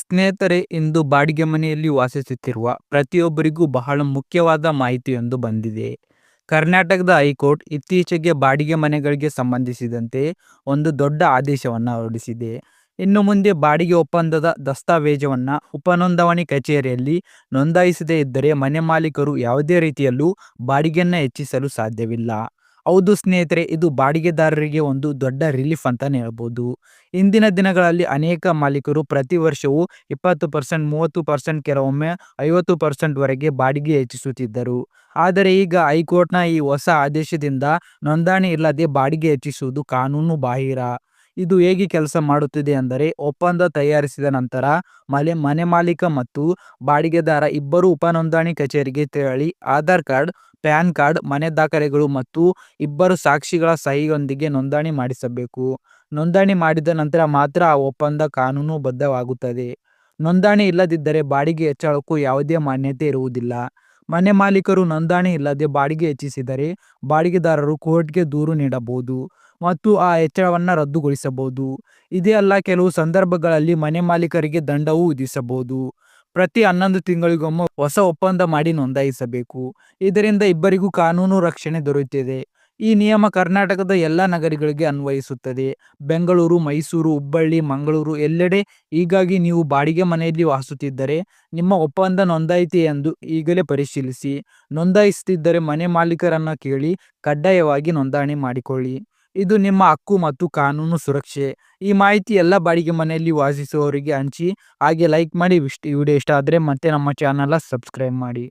ಸ್ನೇಹಿತರೆ, ಇಂದು ಬಾಡಿಗೆ ಮನೆಯಲ್ಲಿ ವಾಸಿಸುತ್ತಿರುವ ಪ್ರತಿಯೊಬ್ಬರಿಗೂ ಬಹಳ ಮುಖ್ಯವಾದ ಮಾಹಿತಿಯೊಂದು ಬಂದಿದೆ. ಕರ್ನಾಟಕದ ಹೈಕೋರ್ಟ್ ಇತ್ತೀಚೆಗೆ ಬಾಡಿಗೆ ಮನೆಗಳಿಗೆ ಸಂಬಂಧಿಸಿದಂತೆ ಒಂದು ದೊಡ್ಡ ಆದೇಶವನ್ನು ಹೊರಡಿಸಿದೆ. ಇನ್ನು ಮುಂದೆ ಬಾಡಿಗೆ ಒಪ್ಪಂದದ ದಸ್ತಾವೇಜವನ್ನು ಉಪನೋಂದಣಿ ಕಚೇರಿಯಲ್ಲಿ ನೋಂದಾಯಿಸದೇ ಇದ್ದರೆ ಮನೆ ಮಾಲೀಕರು ಯಾವುದೇ ರೀತಿಯಲ್ಲೂ ಬಾಡಿಗೆಯನ್ನು ಹೆಚ್ಚಿಸಲು ಸಾಧ್ಯವಿಲ್ಲ. ಹೌದು ಸ್ನೇಹಿತರೆ, ಇದು ಬಾಡಿಗೆದಾರರಿಗೆ ಒಂದು ದೊಡ್ಡ ರಿಲೀಫ್ ಅಂತಾನೆ ಹೇಳ್ಬೋದು. ಇಂದಿನ ದಿನಗಳಲ್ಲಿ ಅನೇಕ ಮಾಲೀಕರು ಪ್ರತಿ ವರ್ಷವೂ ಇಪ್ಪತ್ತು ಪರ್ಸೆಂಟ್, ಮೂವತ್ತು ಪರ್ಸೆಂಟ್ ಕೆಲವೊಮ್ಮೆ ಐವತ್ತು ಪರ್ಸೆಂಟ್ವರೆಗೆ ಬಾಡಿಗೆ ಹೆಚ್ಚಿಸುತ್ತಿದ್ದರು. ಆದರೆ ಈಗ ಹೈಕೋರ್ಟ್ನ ಈ ಹೊಸ ಆದೇಶದಿಂದ ನೋಂದಣಿ ಇಲ್ಲದೆ ಬಾಡಿಗೆ ಹೆಚ್ಚಿಸುವುದು ಕಾನೂನು ಬಾಹಿರ. ಇದು ಹೇಗೆ ಕೆಲಸ ಮಾಡುತ್ತಿದೆ ಅಂದರೆ ಒಪ್ಪಂದ ತಯಾರಿಸಿದ ನಂತರ ಮನೆ ಮನೆ ಮಾಲೀಕ ಮತ್ತು ಬಾಡಿಗೆದಾರ ಇಬ್ಬರು ಉಪನೋಂದಣಿ ಕಚೇರಿಗೆ ತೆರಳಿ ಆಧಾರ್ ಕಾರ್ಡ್, ಪ್ಯಾನ್ ಕಾರ್ಡ್, ಮನೆ ದಾಖಲೆಗಳು ಮತ್ತು ಇಬ್ಬರು ಸಾಕ್ಷಿಗಳ ಸಹಿಯೊಂದಿಗೆ ನೋಂದಣಿ ಮಾಡಿಸಬೇಕು. ನೋಂದಣಿ ಮಾಡಿದ ನಂತರ ಮಾತ್ರ ಆ ಒಪ್ಪಂದ ಕಾನೂನುಬದ್ಧವಾಗುತ್ತದೆ ನೋಂದಣಿ ಇಲ್ಲದಿದ್ದರೆ ಬಾಡಿಗೆ ಹೆಚ್ಚಳಕ್ಕೂ ಯಾವುದೇ ಮಾನ್ಯತೆ ಇರುವುದಿಲ್ಲ. ಮನೆ ಮಾಲೀಕರು ನೋಂದಣಿ ಇಲ್ಲದೆ ಬಾಡಿಗೆ ಹೆಚ್ಚಿಸಿದರೆ ಬಾಡಿಗೆದಾರರು ಕೋರ್ಟ್ಗೆ ದೂರು ನೀಡಬಹುದು. ಮತ್ತು ಆ ಹೆಚ್ಚಳವನ್ನು ರದ್ದುಗೊಳಿಸಬಹುದು. ಇದೇ ಅಲ್ಲ, ಕೆಲವು ಸಂದರ್ಭಗಳಲ್ಲಿ ಮನೆ ಮಾಲೀಕರಿಗೆ ದಂಡವೂ ವಿಧಿಸಬಹುದು. ಪ್ರತಿ ಹನ್ನೊಂದು ತಿಂಗಳಿಗೊಮ್ಮೆ ಹೊಸ ಒಪ್ಪಂದ ಮಾಡಿ ನೋಂದಾಯಿಸಬೇಕು. ಇದರಿಂದ ಇಬ್ಬರಿಗೂ ಕಾನೂನು ರಕ್ಷಣೆ ದೊರೆಯುತ್ತದೆ. ಈ ನಿಯಮ ಕರ್ನಾಟಕದ ಎಲ್ಲ ನಗರಗಳಿಗೆ ಅನ್ವಯಿಸುತ್ತದೆ. ಬೆಂಗಳೂರು, ಮೈಸೂರು, ಹುಬ್ಬಳ್ಳಿ, ಮಂಗಳೂರು ಎಲ್ಲೆಡೆ ಹೀಗಾಗಿ ನೀವು ಬಾಡಿಗೆ ಮನೆಯಲ್ಲಿ ವಾಸುತ್ತಿದ್ದರೆ ನಿಮ್ಮ ಒಪ್ಪಂದ ನೋಂದಾಯಿತಿ ಎಂದು ಈಗಲೇ ಪರಿಶೀಲಿಸಿ. ನೋಂದಾಯಿಸುತ್ತಿದ್ದರೆ ಮನೆ ಮಾಲೀಕರನ್ನು ಕೇಳಿ ಕಡ್ಡಾಯವಾಗಿ ನೋಂದಣಿ ಮಾಡಿಕೊಳ್ಳಿ. ಇದು ನಿಮ್ಮ ಹಕ್ಕು ಮತ್ತು ಕಾನೂನು ಸುರಕ್ಷೆ. ಈ ಮಾಹಿತಿ ಎಲ್ಲ ಬಾಡಿಗೆ ಮನೆಯಲ್ಲಿ ವಾಸಿಸುವವರಿಗೆ ಹಂಚಿ, ಹಾಗೆ ಲೈಕ್ ಮಾಡಿ ವಿಡಿಯೋ ಇಷ್ಟ ಆದರೆ ಮತ್ತೆ ನಮ್ಮ ಚಾನಲ ಸಬ್ಸ್ಕ್ರೈಬ್ ಮಾಡಿ.